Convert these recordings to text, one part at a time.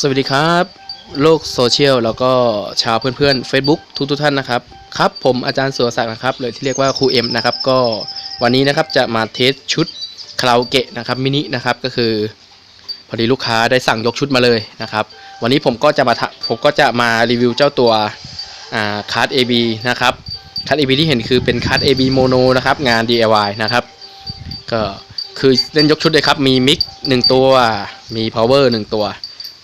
สวัสดีครับ โลกโซเชียลแล้วก็ชาวเพื่อนๆ Facebook ทุกทุกๆท่านนะครับ ครับผมอาจารย์สุรศักดิ์นะครับเลยที่เรียกว่าครูเอ็มนะครับก็วันนี้นะครับจะมาเทสชุดคาราโอเกะนะครับมินินะครับก็คือ พอดีลูกค้าได้สั่งยกชุดมาเลยนะครับ วันนี้ผมก็จะมาผมก็จะมารีวิวเจ้าตัวอ่าคาร์ด AB นะครับคาร์ด AB ที่เห็นคือเป็นคาร์ด AB โมโนนะครับงาน DIY นะครับก็คือเล่นยกชุดเลยครับมีมิกหนึ่งตัวมี power หนึ่งตัว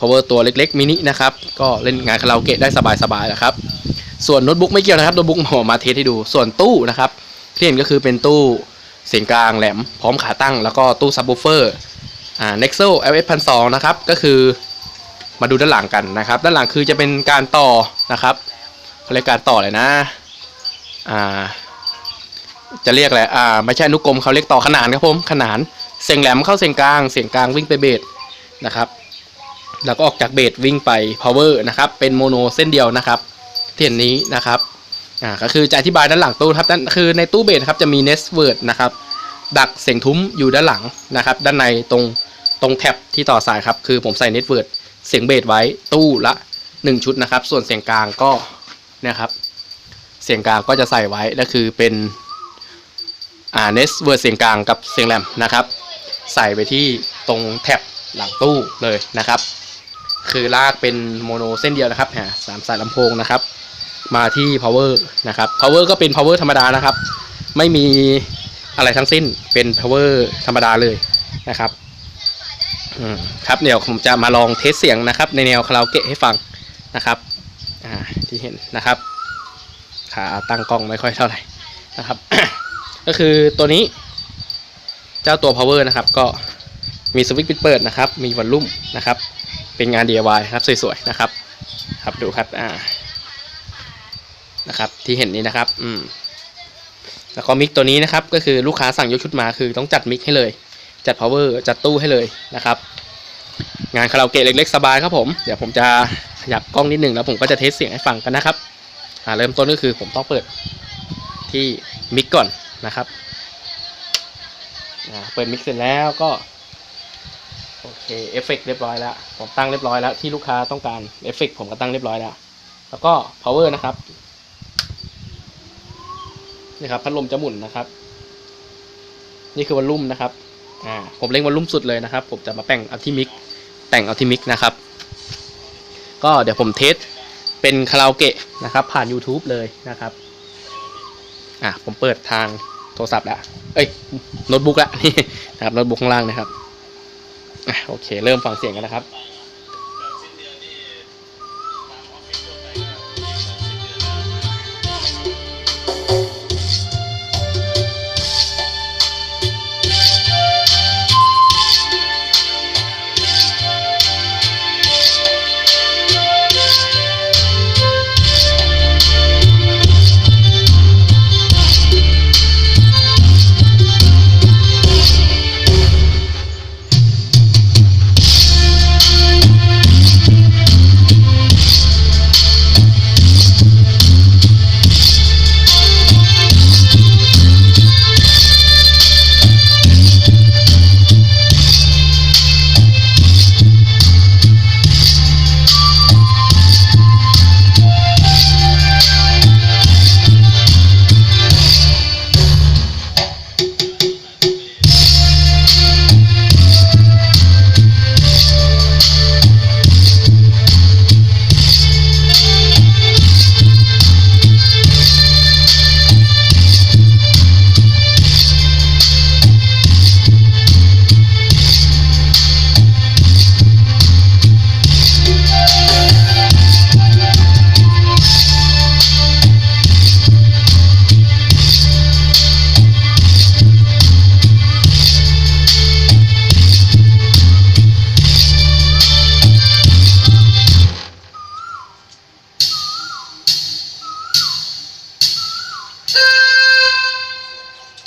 power ตัวเล็กๆมินินะครับก็เล่นงานคาราโอเกะได้สบายๆนะครับ ส่วนโน้ตบุ๊กไม่เกี่ยวนะครับโน้ตบุ๊กผมมาเทสให้ดูส่วนตู้นะครับที่เห็นก็คือเป็นตู้เสียงกลางแหลมพร้อมขาตั้ง แล้วก็ตู้ซับ w ูเฟอร์อ่า Nexo LS 1 2 0นะครับก็คือมาดูด้านหลังกันนะครับ ด้านหลังคือจะเป็นการต่อนะครับเขาเรียกการต่อเลยนะอ่าจะเรียกอะไรอ่าไม่ใช่นุกรมเขาเรียกต่อขนานครับผมขนานเสียงแหลมเข้าเสียงกลาง เสียงกลางวิ่งไปเบสนะครับ แล้วก็ออกจากเบสวิ่งไป power นะครับ เป็นโมโนเส้นเดียวนะครับที่เห็นนี้นะครับ อ่า ก็คือจะอธิบายด้านหลังตู้ครับด้านคือในตู้เบสครับจะมี nest word นะครับ ดักเสียงทุ้มอยู่ด้านหลังนะครับ ด้านในตรงตรงแท็บที่ต่อสายครับ คือผมใส่ nest word เสียงเบสไว้ตู้ละ 1 ชุดนะครับ ส่วนเสียงกลางก็เนะครับ เสียงกลางก็จะใส่ไว้แล้วคือเป็น อ่า nest word เสียงกลางกับเสียงแหลมนะครับ ใส่ไปที่ตรงแท็บหลังตู้เลยนะครับ คือลากเป็นโมโนเส้นเดียวนะครับฮะสามสายลำโพงนะครับ มาที่ power นะครับ power ก็เป็น power ธรรมดานะครับ ไม่มีอะไรทั้งสิ้นเป็น power ธรรมดาเลยนะครับอืมครับเดี๋ยวผมจะมาลองเทสเสียงนะครับ ในแนวคาราโอเกะให้ฟังนะครับอ่าที่เห็นนะครับขาตั้งกล้องไม่ค่อยเท่าไหร่นะครับ ก็คือตัวนี้ เจ้าตัว power นะครับ ก็มีสวิตช์ปิดเปิดนะครับ มีวอลลุ่มนะครับ เป็นงาน DIY ครับสวยๆนะครับครับดูครับอ่านะครับที่เห็นนี้นะครับอืมแล้วก็มิกตัวนี้นะครับก็คือลูกค้าสั่งยกชุดมาคือต้องจัดมิกให้เลย จัด power จัดตู้ให้เลยนะครับ งานคาราโอเกะเล็กๆสบายครับผมเดี๋ยวผมจะขยับกล้องนิดหนึ่งแล้วผมก็จะเทสเสียงให้ฟังกันนะครับอ่าเริ่มต้นก็คือผมต้องเปิดที่มิกก่อนนะครับอ่าเปิดมิกเสร็จแล้วก็ โอเคเอฟเฟกต์เรียบร้อยแล้ว ผมตั้งเรียบร้อยแล้วที่ลูกค้าต้องการเอฟเฟกต์ผมก็ตั้งเรียบร้อยแล้ว แล้วก็ power นะครับนี่ครับพัดลมจะหมุนนะครับ นี่คือวอลลุ่มนะครับอ่าผมเล่งวอลลุ่มสุดเลยนะครับ ผมจะมาแต่งเอาที่มิกแต่งเอาที่มิกนะครับ ก็เดี๋ยวผมเทสเป็นคาราโอเกะนะครับ ผ่าน YouTube เลยนะครับอะผมเปิดทางโทรศัพท์ล้วเอ้ยโน้ตบุ๊กล้วนี่นะครับโน้ตบุ๊กข้างล่างนะครับ โอเค เริ่มฟังเสียงกันนะครับ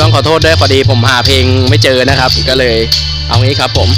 ต้องขอโทษด้วยพอดีผมหาเพลงไม่เจอนะครับ ก็เลยเอางี้ครับผม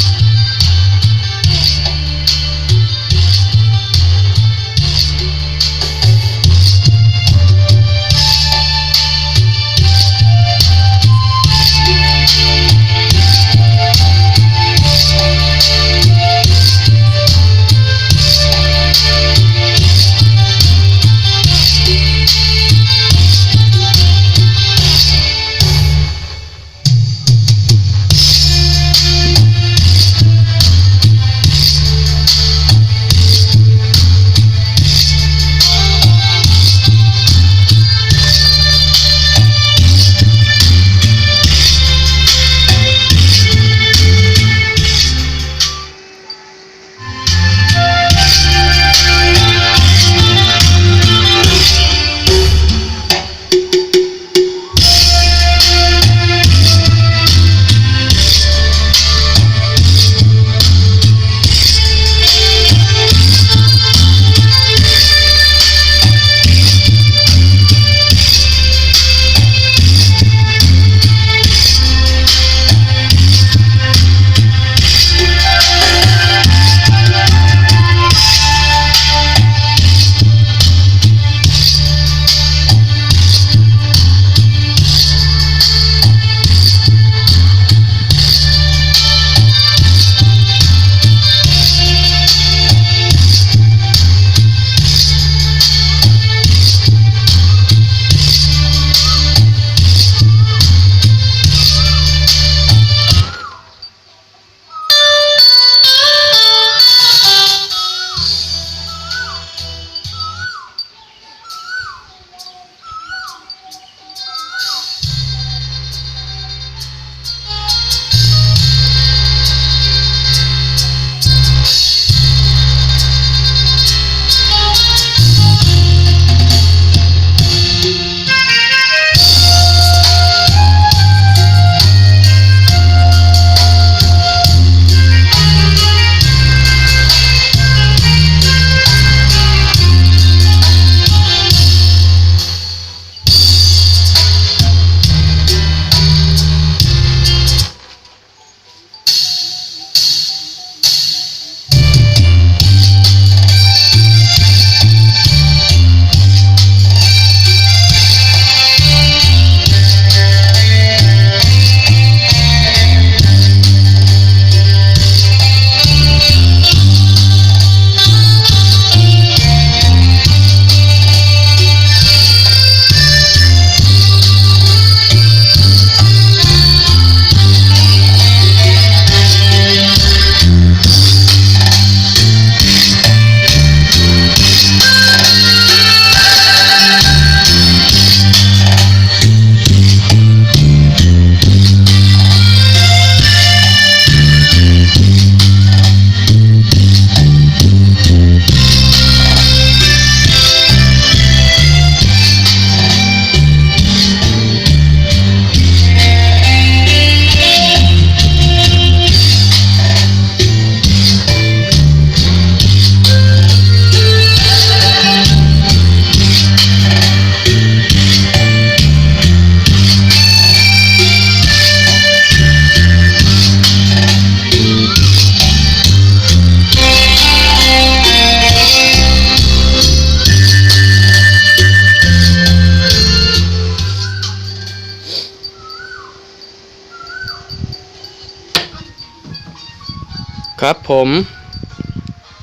ครับผม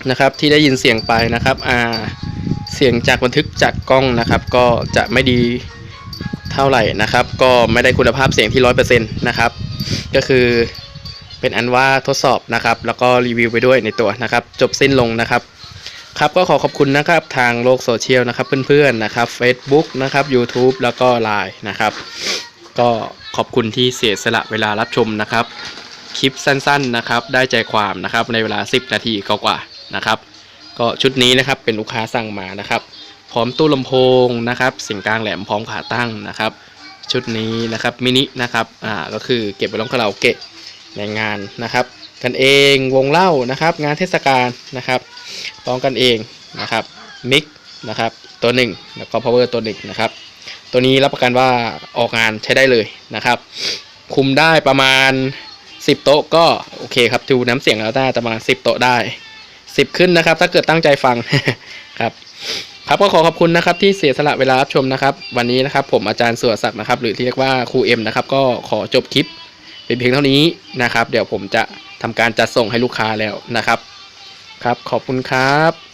นะครับที่ได้ยินเสียงไปนะครับอ่าเสียงจากบันทึกจากกล้องนะครับ ก็จะไม่ดีเท่าไหร่นะครับ ก็ไม่ได้คุณภาพเสียงที่ร้อยเปอร์เซ็นต์นะครับ ก็คือเป็นอันว่าทดสอบนะครับ แล้วก็รีวิวไปด้วยในตัวนะครับ จบสิ้นลงนะครับ ครับก็ขอขอบคุณนะครับทางโลกโซเชียลนะครับเพื่อนๆนะครับ Facebook นะครับ YouTube แล้วก็ Line นะครับ ก็ขอบคุณที่เสียสละเวลารับชมนะครับ คลิปสั้นๆนะครับ ได้ใจความนะครับในเวลา 10 นาทีกว่าๆนะครับ ก็ชุดนี้นะครับเป็นลูกค้าสั่งมานะครับ พร้อมตู้ลำโพงนะครับเสียงกลางแหลมพร้อมขาตั้งนะครับ ชุดนี้นะครับมินินะครับอ่าก็คือเก็บไปร้องคาราโอเกะในงานนะครับ กันเองวงเล่านะครับ งานเทศกาลนะครับร้องกันเองนะครับมิกนะครับตัวหนึ่งแล้วก็ power ตัวหนึ่งนะครับ ตัวนี้รับประกันว่าออกงานใช้ได้เลยนะครับ คุมได้ประมาณ 10โต๊ะก็โอเคครับดูน้ำเสียงแล้วได้ประมาณ10โต๊ะได้10ขึ้นนะครับ ถ้าเกิดตั้งใจฟังครับ ครับก็ขอขอบคุณนะครับ ที่เสียสละเวลารับชมนะครับ วันนี้นะครับ ผมอาจารย์สุรศักดิ์นะครับ หรือที่เรียกว่าครูเอ็มนะครับ ก็ขอจบคลิปเป็นเพียงเท่านี้นะครับ เดี๋ยวผมจะทำการจัดส่งให้ลูกค้าแล้วนะครับ ครับ ขอบคุณครับ